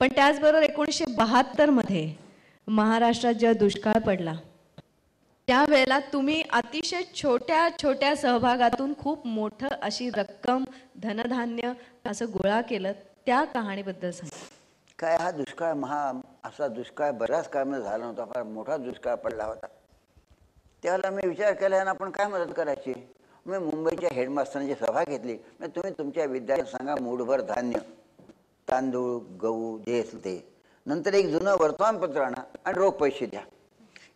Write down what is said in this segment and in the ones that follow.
पण त्याचबरोबर एकोणीसशे बहात्तरमध्ये महाराष्ट्रात जेव्हा दुष्काळ पडला त्यावेळेला तुम्ही अतिशय छोट्या छोट्या सहभागातून खूप मोठं अशी रक्कम धनधान्य असं गोळा केलं त्या कहाणीबद्दल सांग. काय हा दुष्काळ महा असा दुष्काळ बऱ्याच काळामध्ये झाला नव्हता फार मोठा दुष्काळ पडला होता. त्याला मी विचार केला यांना आपण काय मदत करायची? मी मुंबईच्या हेडमास्टरांची सभा घेतली. तुम्ही तुमच्या विद्यार्थ्यांना सांगा मूठभर धान्य तांदूळ गहू जे असेल ते. नंतर एक जुनं वर्तमानपत्र आणा आणि रोख पैसे द्या.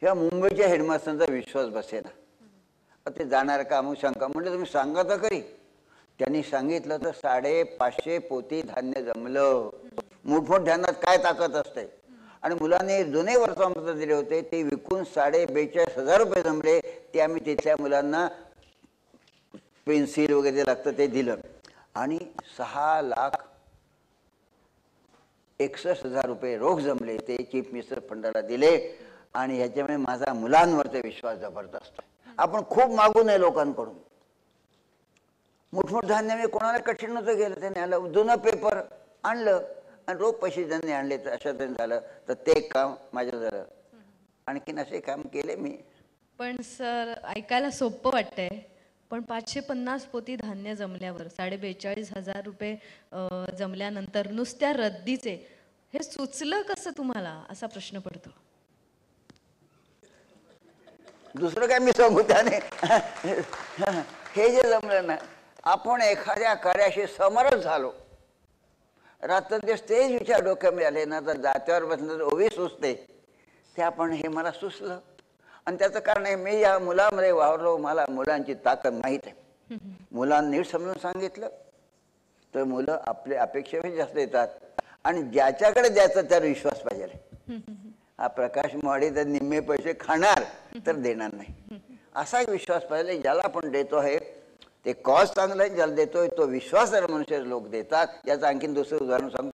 ह्या मुंबईच्या हेडमास्टरचा विश्वास बसेना. ते जाणार का? मग शंका म्हणजे तुम्ही सांगा तर खरी. त्यांनी सांगितलं तर साडेपाचशे पोती धान्य जमलं. मोठमोठ ध्यानात काय ताकद असते? आणि मुलांनी जुने वर्तमानपत्र दिले होते ते विकून साडे बेचाळीस हजार रुपये जमले. ते आम्ही तिथल्या मुलांना पेन्सिल वगैरे लागतं ते दिलं. आणि सहा लाख एकसष्ट हजार रुपये रोख जमले ते चीफ मिनिस्टर फंडाला दिले आणि ह्याच्यामुळे माझा मुलांवरचा विश्वास जबरदस्त आपण खूप मागू नये लोकांकडून. मोठमोठ धान्य मी कोणाला कठीण नव्हतं गेलं त्याने आलं जुनं पेपर आणलं आणि रोख पैसे ज्यांनी आणले तर अशा त्यांनी झालं. तर ते काम माझ्या झालं आणखीन असे काम केले मी. पण सर ऐकायला सोपं वाटतंय. पण पाचशे पन्नास पोती धान्य जमल्यावर साडे बेचाळीस हजार रुपये जमल्यानंतर नुसत्या रद्दीचे हे सुचलं कसं तुम्हाला? असा प्रश्न पडतो. दुसरं काय मी सांगू त्याने? हे जे जमलं ना आपण एखाद्या कार्याशी समरस झालो. रात्र तेच विचार डोक्यामध्ये आले ना तर जात्यावर बसलं तर ओवी सुचते. ते आपण हे मला सुचलं. आणि त्याचं कारण आहे मी या मुलामध्ये वावरलो मला मुलांची ताकद माहीत आहे. मुलांनी नीट समजून सांगितलं तर मुलं आपले अपेक्षाही जास्त देतात आणि ज्याच्याकडे द्यायचा त्यावर विश्वास पाहिजे. हा प्रकाश मोहाडी तर निम्मे पैसे खाणार तर देणार नाही. असा एक विश्वास पाहिजे ज्याला आपण देतो आहे ते कॉज चांगला आहे ज्याला देतोय तो विश्वास मनुष्य लोक देतात याचं आणखीन दुसरं उदाहरण सांगतो.